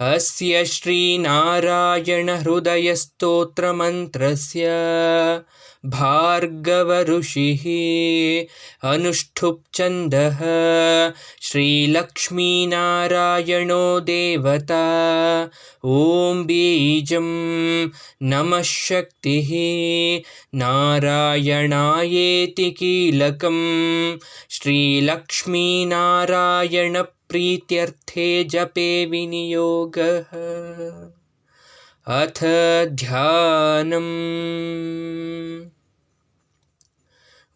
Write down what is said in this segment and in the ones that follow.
अस्य श्रीनारायणहृदयस्तोत्रमन्त्रस्य भार्गवऋषिः अनुष्ठुप्छन्दः श्रीलक्ष्मीनारायणो देवता। ॐ बीजं नमः शक्तिः। नारायणायेति कीलकं श्रीलक्ष्मीनारायणप्रीत्यर्थे जपे विनियोगः। अथ ध्यानम्।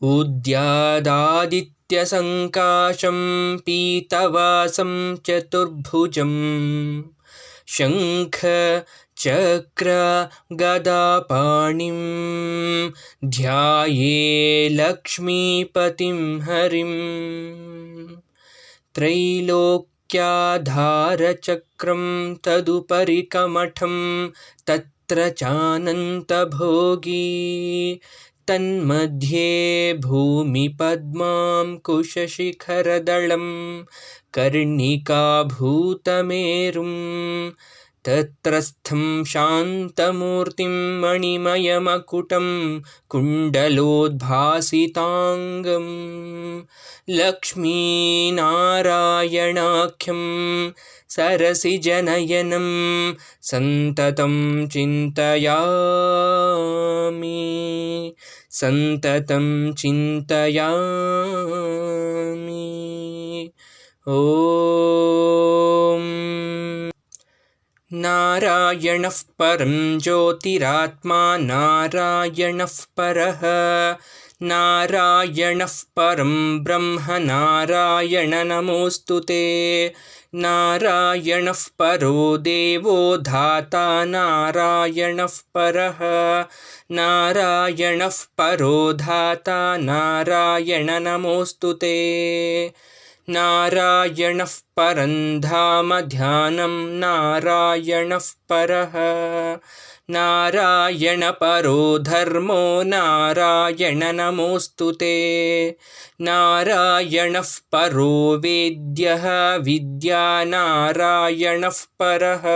उद्यादादित्यसङ्काशं पीतवासं चतुर्भुजम्। शङ्ख चक्र गदापाणिं ध्याये लक्ष्मीपतिं हरिम् त्रैलोक्याधारचक्रं तदुपरि कमठं तत्र चानन्तभोगी। तन्मध्ये भूमिपद्मां कुशशिखरदलं कर्णिकाभूतमेरुं तत्रस्थं शान्तमूर्तिं मणिमयमकुटं कुण्डलोद्भासिताङ्गं लक्ष्मीनारायणाख्यं सरसिजनयनं सन्ततं चिन्तयामि। सन्ततं चिन्तयामि। ॐ नारायणः परं ज्योतिरात्मा नारायणः परः। नारायणः परं ब्रह्म नारायण नमोऽस्तु ते। नारायणः परो देवो धाता नारायणः परः। नारायणः परो धाता नारायण नमोऽस्तु ते नारायणः परं धाम ध्यानं नारायणः परः। नारायणपरो धर्मो नारायण नमोऽस्तु ते। नारायणः परो वेद्यः विद्या नारायणः परः।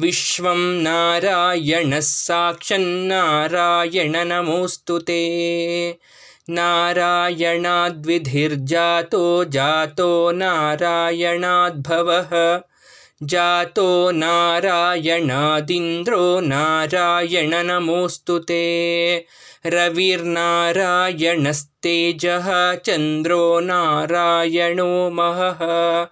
विश्वं नारायणः साक्षन्नारायण नमोऽस्तु ते नारायणाद्विधिर्जातो जातो नारायणाद्भवः। जातो नारायणादिन्द्रो नारायण नमोऽस्तु ते रविर्नारायणस्तेजः चन्द्रो नारायणो महः।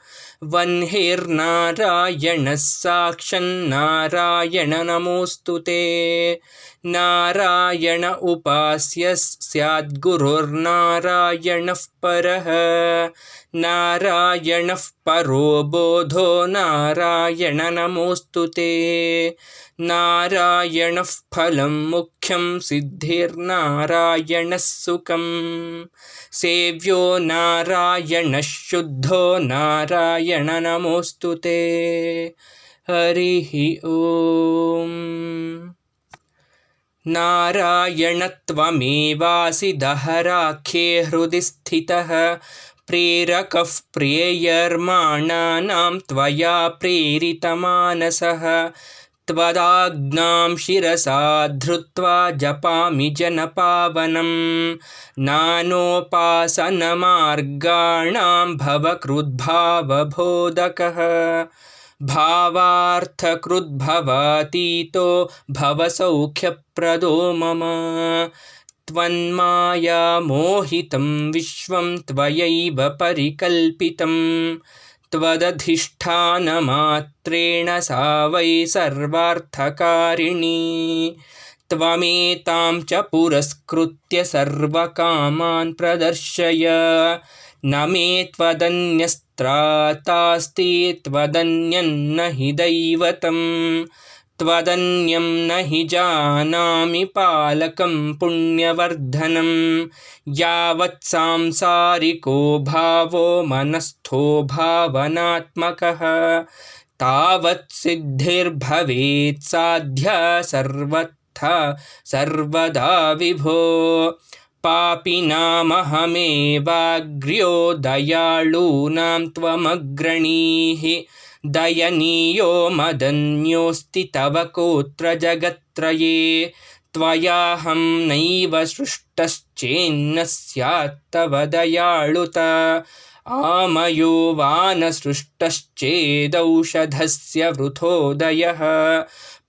वह्निर्नारायणः साक्षन्नारायण नमोऽस्तु ते। नारायण उपास्य स्याद्गुरुर्नारायणः परः। नारायणः परो बोधो नारायण नमोऽस्तु ते। नारायणः फलं मुख्यं सिद्धिर्नारायणः सुखं सेव्यो नारायणः शुद्धो नारायण नमोऽस्तु ते। हरिः ॐ। नारायणत्वमेवासि दहराख्ये हृदि स्थितः प्रेरकः प्रेयर्माणानां त्वया प्रेरितमानसः त्वदाज्ञां शिरसा धृत्वा जपामि जनपावनं। नानोपासनमार्गाणां भवकृद्भावबोधकः। भावार्थकृद्भवातीतो भवसौख्यप्रदो मम। त्वन्मायामोहितं विश्वं त्वयैव परिकल्पितं त्वदधिष्ठानमात्रेण सा वै सर्वार्थकारिणी। त्वमेतां च पुरस्कृत्य सर्वकामान् प्रदर्शय। न मे त्वदन्यस्त्रातास्ति त्वदन्यन्न हि दैवतम्। त्वदन्यं न हि जानामि पालकं पुण्यवर्धनं। यावत् सांसारिको भावो मनस्थो भावनात्मकः। तावत् सिद्धिर्भवेत् साध्या सर्वथा सर्वदा विभो। पापिनामहमेवाग्र्यो दयाळूनां त्वमग्रणीः दयनीयो मदन्योऽस्ति तव कोऽत्र जगत्त्रये? त्वयाहं नैव सृष्टश्चेन्न स्यात्तव दयाळुत। आमयो वा न सृष्टश्चेदौषधस्य वृथोदयः।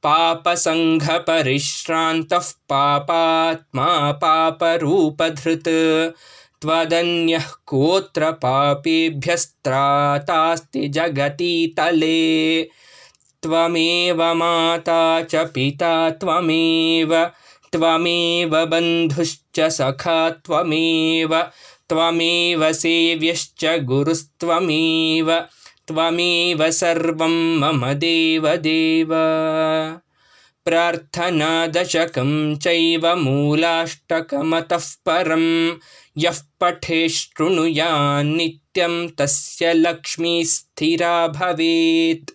पापसङ्घपरिश्रान्तः पापात्मा पापरूपधृत् त्वदन्यः कोऽत्र पापेभ्यस्त्रातास्ति जगतीतले त्वमेव माता च पिता त्वमेव त्वमेव बन्धुश्च सखा त्वमेव त्वमेव सेव्यश्च गुरुस्त्वमेव त्वमेव सर्वं मम देवदेव। प्रार्थनादशकं चैव मूलाष्टकमतः परं यः पठे शृणुयान्नित्यं तस्य लक्ष्मी स्थिरा भवेत्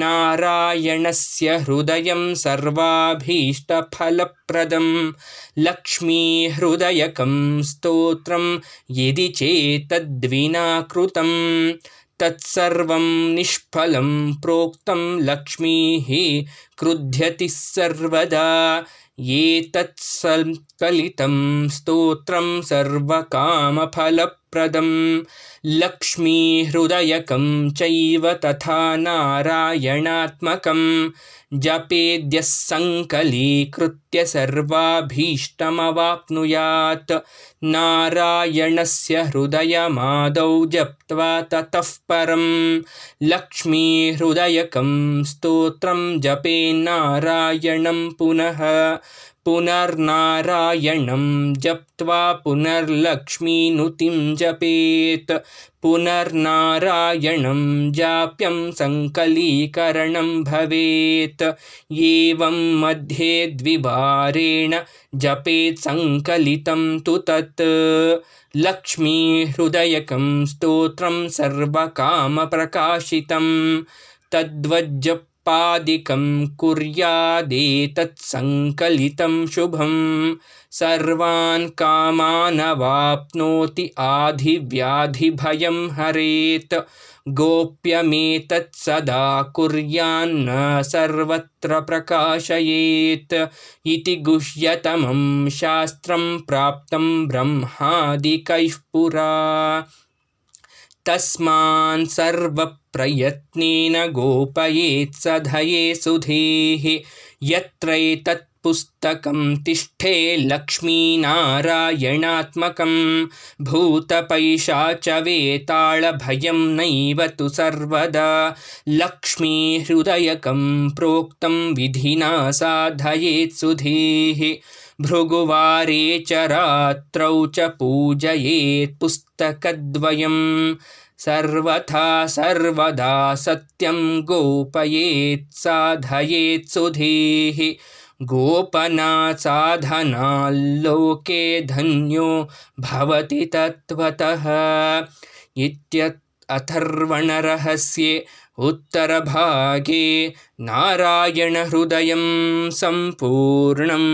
नारायणस्य हृदयं सर्वाभीष्टफलप्रदं लक्ष्मीहृदयकं स्तोत्रं यदि चेतद्विना कृतं तत्सर्वं निष्फलं प्रोक्तं लक्ष्मीः क्रुध्यति सर्वदा एतत्सङ्कलितं स्तोत्रं सर्वकामफलप्रदं लक्ष्मीहृदयकं चैव तथा नारायणात्मकं जपेद्यः सङ्कलीकृत्य सर्वाभीष्टमवाप्नुयात्। नारायणस्य हृदयमादौ जप्त्वा ततः परं लक्ष्मीहृदयकं स्तोत्रं जपेन्नारायणं पुनः पुनर्नारायणं जप्त्वा पुनर्लक्ष्मीनुतिं जपेत्। पुनर्नारायणं जाप्यं सङ्कलीकरणं भवेत्। एवं मध्ये द्विवारेण जपेत् सङ्कलितं तु तत्। लक्ष्मीहृदयकं स्तोत्रं सर्वकामप्रकाशितं तद्वज्जपादिकं कुर्यादेतत्सङ्कलितं शुभं। सर्वान् कामानवाप्नोति आधिव्याधिभयं हरेत्। गोप्यमेतत् सदा कुर्यान्न सर्वत्र प्रकाशयेत्। इति गुह्यतमं शास्त्रं प्राप्तं ब्रह्मादिकैः पुरा। तस्मान् सर्वप्रयत्नेन गोपयेत् सधये सुधेः यत्रैतत्पुस्तकं तिष्ठे लक्ष्मीनारायणात्मकं भूतपैशाचवेताळभयं नैव तु सर्वदा लक्ष्मीहृदयकं प्रोक्तं विधिना साधयेत् सुधेः भृगुवारे च रात्रौ च पूजयेत् पुस्तकद्वयं सर्वथा सर्वदा सत्यं गोपयेत् साधयेत् सुधेः गोपनासाधनाल्लोके धन्यो भवति तत्त्वतः। इत्यत् अथर्वणरहस्ये उत्तरभागे नारायणहृदयं सम्पूर्णम्